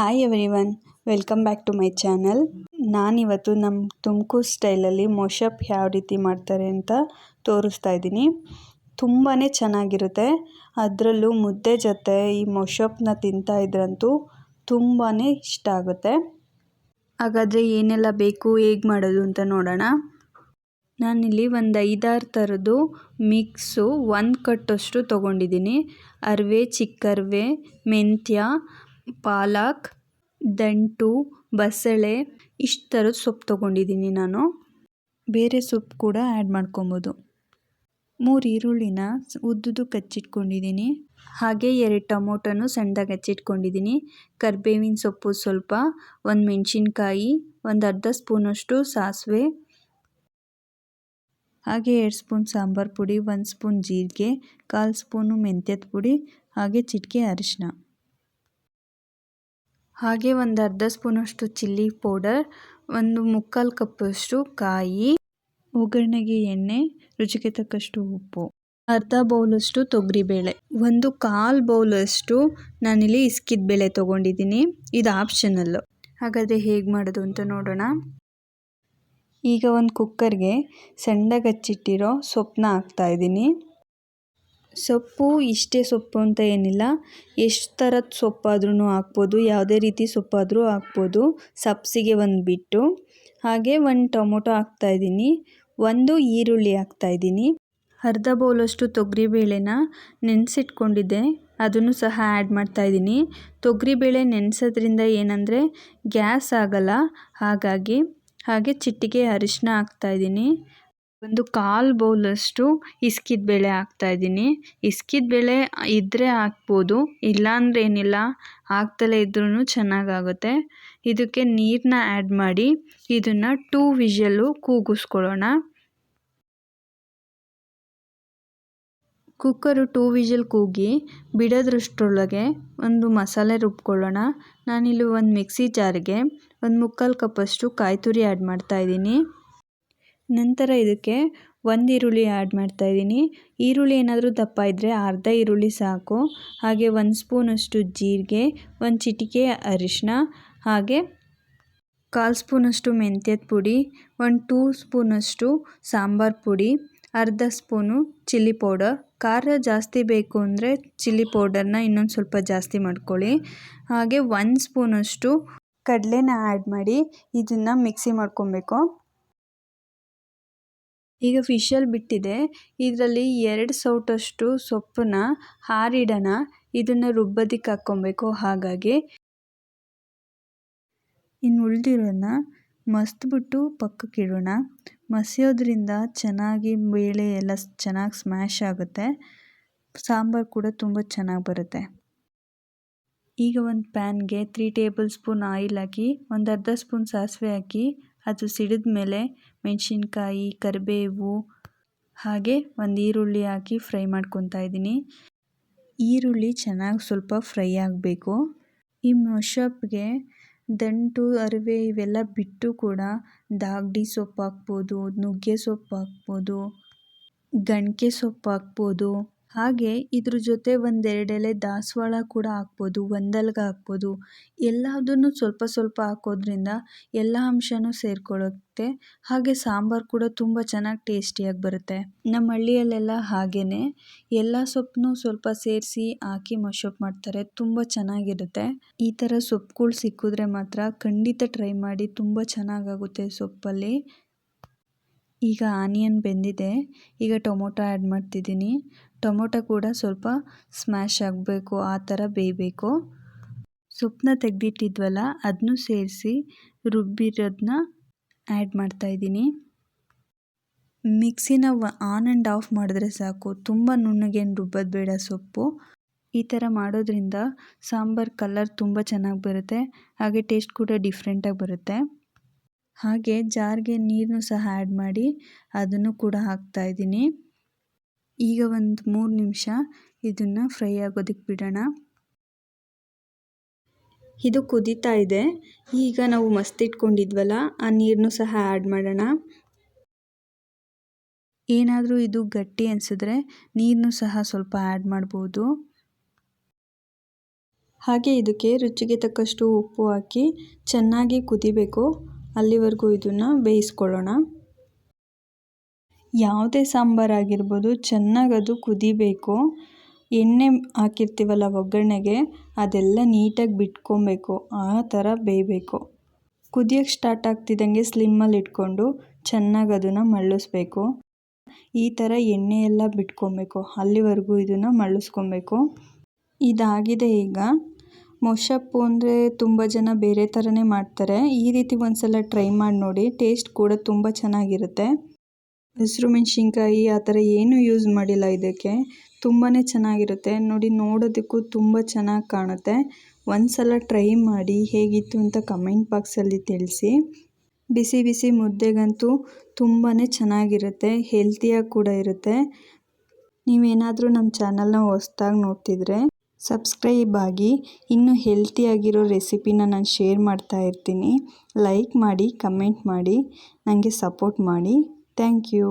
Hi everyone welcome back to my channel ನಾನಿವತ್ತು ನಮ್ಮ ತುಮಕೂರು ಸ್ಟೈಲಲ್ಲಿ ಮೊಷಪ್ ಯಾವ ರೀತಿ ಮಾಡ್ತಾರೆ ಅಂತ ತೋರಿಸ್ತಾ ಇದ್ದೀನಿ. ತುಂಬಾ ಚೆನ್ನಾಗಿರುತ್ತೆ. ಅದರಲ್ಲೂ ಮುದ್ದೆ ಜೊತೆ ಈ ಮೊಷಪ್ನ ತಿಂತಾ ಇದ್ರಂತೂ ತುಂಬಾ ಇಷ್ಟ ಆಗುತ್ತೆ. ಹಾಗಾದರೆ ಏನೆಲ್ಲ ಬೇಕು, ಹೇಗೆ ಮಾಡೋದು ಅಂತ ನೋಡೋಣ. ನಾನಿಲ್ಲಿ ಒಂದು ಐದಾರು ಥರದ್ದು ಮಿಕ್ಸು ಒಂದು ಕಟ್ಟಷ್ಟು ತೊಗೊಂಡಿದ್ದೀನಿ. ಅರಿವೆ, ಚಿಕ್ಕರ್ವೆ, ಮೆಂತ್ಯ ಪಾಲಕ್, ದಂಟು, ಬಸಳೆ ಇಷ್ಟು ಥರದ ಸೊಪ್ಪು ತೊಗೊಂಡಿದ್ದೀನಿ ನಾನು. ಬೇರೆ ಸೊಪ್ಪು ಕೂಡ ಆ್ಯಡ್ ಮಾಡ್ಕೊಬೋದು. ಮೂರು ಈರುಳ್ಳಿನ ಉದ್ದುದು ಕಚ್ಚಿಟ್ಕೊಂಡಿದ್ದೀನಿ. ಹಾಗೆ ಎರಡು ಟೊಮೊಟೊನು ಸಣ್ಣದಾಗಿ ಹಚ್ಚಿಟ್ಕೊಂಡಿದ್ದೀನಿ. ಕರಿಬೇವಿನ ಸೊಪ್ಪು ಸ್ವಲ್ಪ, ಒಂದು ಮೆಣಸಿನ್ಕಾಯಿ, ಒಂದು ಅರ್ಧ ಸ್ಪೂನಷ್ಟು ಸಾಸಿವೆ, ಹಾಗೆ ಎರಡು ಸ್ಪೂನ್ ಸಾಂಬಾರು ಪುಡಿ, ಒಂದು ಸ್ಪೂನ್ ಜೀರಿಗೆ, ಕಾಲು ಸ್ಪೂನು ಮೆಂತ್ಯದ ಪುಡಿ, ಹಾಗೆ ಚಿಟಿಕೆ ಅರಿಶಿನ ಹಾಗೆ ಒಂದು ಅರ್ಧ ಸ್ಪೂನಷ್ಟು ಚಿಲ್ಲಿ ಪೌಡರ್, ಒಂದು ಮುಕ್ಕಾಲು ಕಪ್ಪಷ್ಟು ಕಾಯಿ, ಒಗ್ಗರಣೆಗೆ ಎಣ್ಣೆ, ರುಚಿಗೆ ತಕ್ಕಷ್ಟು ಉಪ್ಪು, ಅರ್ಧ ಬೌಲಷ್ಟು ತೊಗರಿಬೇಳೆ, ಒಂದು ಕಾಲು ಬೌಲಷ್ಟು ನಾನಿಲ್ಲಿ ಇಸ್ಕಿದ ಬೇಳೆ ತೊಗೊಂಡಿದ್ದೀನಿ. ಇದು ಆಪ್ಷನಲ್ಲು. ಹಾಗಾದರೆ ಹೇಗೆ ಮಾಡೋದು ಅಂತ ನೋಡೋಣ. ಈಗ ಒಂದು ಕುಕ್ಕರ್ಗೆ ಸಣ್ಣಗಚ್ಚಿಟ್ಟಿರೋ ಸೊಪ್ಪನ್ನ ಹಾಕ್ತಾಯಿದ್ದೀನಿ ಸೊಪ್ಪು ಇಷ್ಟೇ ಸೊಪ್ಪು ಅಂತ ಏನಿಲ್ಲ. ಎಷ್ಟು ಥರದ ಸೊಪ್ಪಾದ್ರೂ ಹಾಕ್ಬೋದು. ಯಾವುದೇ ರೀತಿ ಸೊಪ್ಪಾದರೂ ಹಾಕ್ಬೋದು. ಸಬ್ಸಿಗೆ ಒಂದು ಬಿಟ್ಟು ಹಾಗೆ ಒಂದು ಟೊಮೊಟೊ ಹಾಕ್ತಾಯಿದ್ದೀನಿ ಒಂದು ಈರುಳ್ಳಿ ಹಾಕ್ತಾಯಿದ್ದೀನಿ ಅರ್ಧ ಬೌಲಷ್ಟು ತೊಗರಿಬೇಳೆನ ನೆನೆಸಿಟ್ಕೊಂಡಿದ್ದೆ. ಅದನ್ನು ಸಹ ಆ್ಯಡ್ ಮಾಡ್ತಾಯಿದ್ದೀನಿ ತೊಗರಿಬೇಳೆ ನೆನೆಸೋದ್ರಿಂದ ಏನಂದರೆ ಗ್ಯಾಸ್ ಆಗಲ್ಲ. ಹಾಗಾಗಿ ಹಾಗೆ ಚಿಟಿಕೆ ಅರಿಶಿನ ಹಾಕ್ತಾಯಿದ್ದೀನಿ ಒಂದು ಕಾಲು ಬೌಲಷ್ಟು ಇಸ್ಕಿದ ಬೇಳೆ ಹಾಕ್ತಾಯಿದ್ದೀನಿ ಇಸ್ಕಿದ ಬೇಳೆ ಇದ್ದರೆ ಹಾಕ್ಬೋದು, ಇಲ್ಲಾಂದ್ರೆ ಏನಿಲ್ಲ ಹಾಕ್ದಲೇ ಇದ್ರೂ ಚೆನ್ನಾಗಾಗುತ್ತೆ. ಇದಕ್ಕೆ ನೀರನ್ನ ಆ್ಯಡ್ ಮಾಡಿ, ಇದನ್ನು ಟೂ ವಿಷಲ್ಲು ಕೂಗಿಸ್ಕೊಳ್ಳೋಣ. ಕುಕ್ಕರು ಟೂ ವಿಷಲ್ ಕೂಗಿ ಬಿಡೋದ್ರಷ್ಟರೊಳಗೆ ಒಂದು ಮಸಾಲೆ ರುಬ್ಕೊಳ್ಳೋಣ. ನಾನಿಲ್ಲಿ ಒಂದು ಮಿಕ್ಸಿ ಜಾರ್ಗೆ ಒಂದು ಮುಕ್ಕಾಲು ಕಪ್ಪಷ್ಟು ಕಾಯಿ ತುರಿ ಆ್ಯಡ್ ಮಾಡ್ತಾಯಿದ್ದೀನಿ ನಂತರ ಇದಕ್ಕೆ ಒಂದು ಈರುಳ್ಳಿ ಆ್ಯಡ್ ಮಾಡ್ತಾಯಿದ್ದೀನಿ ಈರುಳ್ಳಿ ಏನಾದರೂ ದಪ್ಪ ಇದ್ದರೆ ಅರ್ಧ ಈರುಳ್ಳಿ ಸಾಕು. ಹಾಗೆ ಒಂದು ಸ್ಪೂನಷ್ಟು ಜೀರಿಗೆ, ಒಂದು ಚಿಟಿಕೆ ಅರಿಶಿನ ಹಾಗೆ ಕಾಲು ಸ್ಪೂನಷ್ಟು ಮೆಂತ್ಯದ ಪುಡಿ, ಒಂದು ಟೂ ಸ್ಪೂನಷ್ಟು ಸಾಂಬಾರು ಪುಡಿ, ಅರ್ಧ ಸ್ಪೂನು ಚಿಲ್ಲಿ ಪೌಡರ್. ಖಾರ ಜಾಸ್ತಿ ಬೇಕು ಅಂದರೆ ಚಿಲ್ಲಿ ಪೌಡರ್ನ ಇನ್ನೊಂದು ಸ್ವಲ್ಪ ಜಾಸ್ತಿ ಮಾಡ್ಕೊಳ್ಳಿ. ಹಾಗೆ ಒಂದು ಸ್ಪೂನಷ್ಟು ಕಡಲೆನ ಆ್ಯಡ್ ಮಾಡಿ ಇದನ್ನು ಮಿಕ್ಸಿ ಮಾಡ್ಕೊಬೇಕು. ಈಗ ಫಿಶಲ್ಲಿ ಬಿಟ್ಟಿದೆ. ಇದರಲ್ಲಿ ಎರಡು ಸೌಟಷ್ಟು ಸೊಪ್ಪನ್ನ ಹಾರಿಡೋಣ. ಇದನ್ನು ರುಬ್ಬದಿಕ್ಕೆ ಹಾಕ್ಕೊಬೇಕು. ಹಾಗಾಗಿ ಇನ್ನು ಉಳಿದಿರೋದನ್ನ ಮಸ್ತ್ಬಿಟ್ಟು ಪಕ್ಕಕ್ಕೆ ಇಡೋಣ ಮಸಿಯೋದ್ರಿಂದ ಚೆನ್ನಾಗಿ ಬೇಳೆ ಎಲ್ಲ ಚೆನ್ನಾಗಿ ಸ್ಮ್ಯಾಶ್ ಆಗುತ್ತೆ. ಸಾಂಬಾರು ಕೂಡ ತುಂಬ ಚೆನ್ನಾಗಿ ಬರುತ್ತೆ. ಈಗ ಒಂದು ಪ್ಯಾನ್ಗೆ ತ್ರೀ ಟೇಬಲ್ ಸ್ಪೂನ್ ಆಯಿಲ್ ಹಾಕಿ, ಒಂದು ಅರ್ಧ ಸ್ಪೂನ್ ಸಾಸಿವೆ ಹಾಕಿ, ಅದು ಸಿಡಿದ ಮೇಲೆ ಮೆಣಸಿನ್ಕಾಯಿ, ಕರಿಬೇವು, ಹಾಗೆ ಒಂದು ಈರುಳ್ಳಿ ಹಾಕಿ ಫ್ರೈ ಮಾಡ್ಕೊತಾ ಇದ್ದೀನಿ. ಈರುಳ್ಳಿ ಚೆನ್ನಾಗಿ ಸ್ವಲ್ಪ ಫ್ರೈ ಆಗಬೇಕು. ಈ ಮೊಷಪ್ಗೆ ದಂಟು, ಅರಿವೆ ಇವೆಲ್ಲ ಬಿಟ್ಟು ಕೂಡ ದಾಗ್ಡಿ ಸೊಪ್ಪು ಹಾಕ್ಬೋದು, ನುಗ್ಗೆ ಸೊಪ್ಪು ಹಾಕ್ಬೋದು ಗಣಕೆ ಸೊಪ್ಪು ಹಾಕ್ಬೋದು. ಹಾಗೆ ಇದ್ರ ಜೊತೆ ಒಂದೆರಡು ಎಲೆ ದಾಸವಾಳ ಕೂಡ ಹಾಕ್ಬೋದು, ಒಂದಲ್ಗ ಹಾಕ್ಬೋದು. ಎಲ್ಲದನ್ನು ಸ್ವಲ್ಪ ಸ್ವಲ್ಪ ಹಾಕೋದ್ರಿಂದ ಎಲ್ಲ ಅಂಶನೂ ಸೇರಿಕೊಳ್ಳುತ್ತೆ ಹಾಗೆ ಸಾಂಬಾರು ಕೂಡ ತುಂಬ ಚೆನ್ನಾಗಿ ಟೇಸ್ಟಿಯಾಗಿ ಬರುತ್ತೆ. ನಮ್ಮ ಹಳ್ಳಿಯಲ್ಲೆಲ್ಲ ಹಾಗೇ ಎಲ್ಲ ಸೊಪ್ಪನ್ನು ಸ್ವಲ್ಪ ಸೇರಿಸಿ ಹಾಕಿ ಮಶಪ್ ಮಾಡ್ತಾರೆ. ತುಂಬ ಚೆನ್ನಾಗಿರುತ್ತೆ. ಈ ಥರ ಸೊಪ್ಪುಗಳು ಸಿಕ್ಕಿದ್ರೆ ಮಾತ್ರ ಖಂಡಿತ ಟ್ರೈ ಮಾಡಿ. ತುಂಬ ಚೆನ್ನಾಗಾಗುತ್ತೆ ಸೊಪ್ಪಲ್ಲಿ. ಈಗ ಆನಿಯನ್ ಬೆಂದಿದೆ. ಈಗ ಟೊಮೊಟೊ ಆ್ಯಡ್ ಮಾಡ್ತಿದ್ದೀನಿ. ಟೊಮೊಟೊ ಕೂಡ ಸ್ವಲ್ಪ ಸ್ಮ್ಯಾಶ್ ಆಗಬೇಕು, ಆ ಥರ ಬೇಯಬೇಕು. ಸೊಪ್ಪನ್ನ ತೆಗೆದಿಟ್ಟಿದ್ವಲ್ಲ ಅದನ್ನು ಸೇರಿಸಿ ರುಬ್ಬಿರೋದನ್ನ ಆ್ಯಡ್ ಮಾಡ್ತಾಯಿದ್ದೀನಿ ಮಿಕ್ಸಿನ ಆನ್ ಆ್ಯಂಡ್ ಆಫ್ ಮಾಡಿದ್ರೆ ಸಾಕು. ತುಂಬ ನುಣ್ಣಗೇನು ರುಬ್ಬೋದು ಬೇಡ ಸೊಪ್ಪು. ಈ ಥರ ಮಾಡೋದ್ರಿಂದ ಸಾಂಬಾರು ಕಲರ್ ತುಂಬ ಚೆನ್ನಾಗಿ ಬರುತ್ತೆ. ಹಾಗೆ ಟೇಸ್ಟ್ ಕೂಡ ಡಿಫ್ರೆಂಟಾಗಿ ಬರುತ್ತೆ. ಹಾಗೆ ಜಾರ್ಗೆ ನೀರನ್ನು ಸಹ ಆ್ಯಡ್ ಮಾಡಿ ಅದನ್ನು ಕೂಡ ಹಾಕ್ತಾಯಿದ್ದೀನಿ ಈಗ ಒಂದು ಮೂರು ನಿಮಿಷ ಇದನ್ನು ಫ್ರೈ ಆಗೋದಕ್ಕೆ ಬಿಡೋಣ. ಇದು ಕುದೀತಾ ಇದೆ. ಈಗ ನಾವು ಮಸ್ತಿಟ್ಕೊಂಡಿದ್ವಲ್ಲ ಆ ನೀರನ್ನು ಸಹ ಆ್ಯಡ್ ಮಾಡೋಣ. ಏನಾದರೂ ಇದು ಗಟ್ಟಿ ಅನಿಸಿದ್ರೆ ನೀರನ್ನು ಸಹ ಸ್ವಲ್ಪ ಆ್ಯಡ್ ಮಾಡ್ಬೋದು. ಹಾಗೆ ಇದಕ್ಕೆ ರುಚಿಗೆ ತಕ್ಕಷ್ಟು ಉಪ್ಪು ಹಾಕಿ ಚೆನ್ನಾಗಿ ಕುದಿಬೇಕು. ಅಲ್ಲಿವರೆಗೂ ಇದನ್ನು ಬೇಯಿಸ್ಕೊಳ್ಳೋಣ. ಯಾವುದೇ ಸಾಂಬಾರಾಗಿರ್ಬೋದು ಚೆನ್ನಾಗಿ ಅದು ಕುದಿಬೇಕು. ಎಣ್ಣೆ ಹಾಕಿರ್ತೀವಲ್ಲ ಒಗ್ಗರಣೆಗೆ, ಅದೆಲ್ಲ ನೀಟಾಗಿ ಬಿಟ್ಕೊಬೇಕು. ಆ ಥರ ಬೇಯಬೇಕು. ಕುದಿಯೋಕ್ಕೆ ಸ್ಟಾರ್ಟ್ ಆಗ್ತಿದ್ದಂಗೆ ಸ್ಲಿಮ್ಮಲ್ಲಿ ಇಟ್ಕೊಂಡು ಚೆನ್ನಾಗಿ ಅದನ್ನು ಮಳ್ಳಿಸ್ಬೇಕು. ಈ ಥರ ಎಣ್ಣೆ ಎಲ್ಲ ಬಿಟ್ಕೊಬೇಕು. ಅಲ್ಲಿವರೆಗೂ ಇದನ್ನು ಮಳ್ಳಿಸ್ಕೊಬೇಕು. ಇದಾಗಿದೆ ಈಗ ಮೊಸಪ್ಪು ಅಂದರೆ ತುಂಬ ಜನ ಬೇರೆ ಥರನೇ ಮಾಡ್ತಾರೆ. ಈ ರೀತಿ ಒಂದ್ಸಲ ಟ್ರೈ ಮಾಡಿ ನೋಡಿ ಟೇಸ್ಟ್ ಕೂಡ ತುಂಬ ಚೆನ್ನಾಗಿರುತ್ತೆ. ಹಸಿರು ಮೆಣಸಿನ್ಕಾಯಿ ಆ ಥರ ಏನೂ ಯೂಸ್ ಮಾಡಿಲ್ಲ ಇದಕ್ಕೆ. ತುಂಬಾ ಚೆನ್ನಾಗಿರುತ್ತೆ. ನೋಡಿ, ನೋಡೋದಕ್ಕೂ ತುಂಬ ಚೆನ್ನಾಗಿ ಕಾಣುತ್ತೆ. ಒಂದು ಸಲ ಟ್ರೈ ಮಾಡಿ ಹೇಗಿತ್ತು ಅಂತ ಕಮೆಂಟ್ ಬಾಕ್ಸಲ್ಲಿ ತಿಳಿಸಿ. ಬಿಸಿ ಬಿಸಿ ಮುದ್ದೆಗಂತೂ ತುಂಬಾ ಚೆನ್ನಾಗಿರುತ್ತೆ. ಹೆಲ್ತಿಯಾಗಿ ಕೂಡ ಇರುತ್ತೆ. ನೀವೇನಾದರೂ ನಮ್ಮ ಚಾನಲ್ನ ಹೊಸ್ದಾಗಿ ನೋಡ್ತಿದ್ರೆ ಸಬ್ಸ್ಕ್ರೈಬ್ ಆಗಿ ಇನ್ನೂ ಹೆಲ್ತಿಯಾಗಿರೋ ರೆಸಿಪಿನ ನಾನು ಶೇರ್ ಮಾಡ್ತಾ ಇರ್ತೀನಿ. ಲೈಕ್ ಮಾಡಿ ಕಮೆಂಟ್ ಮಾಡಿ ನನಗೆ ಸಪೋರ್ಟ್ ಮಾಡಿ. Thank you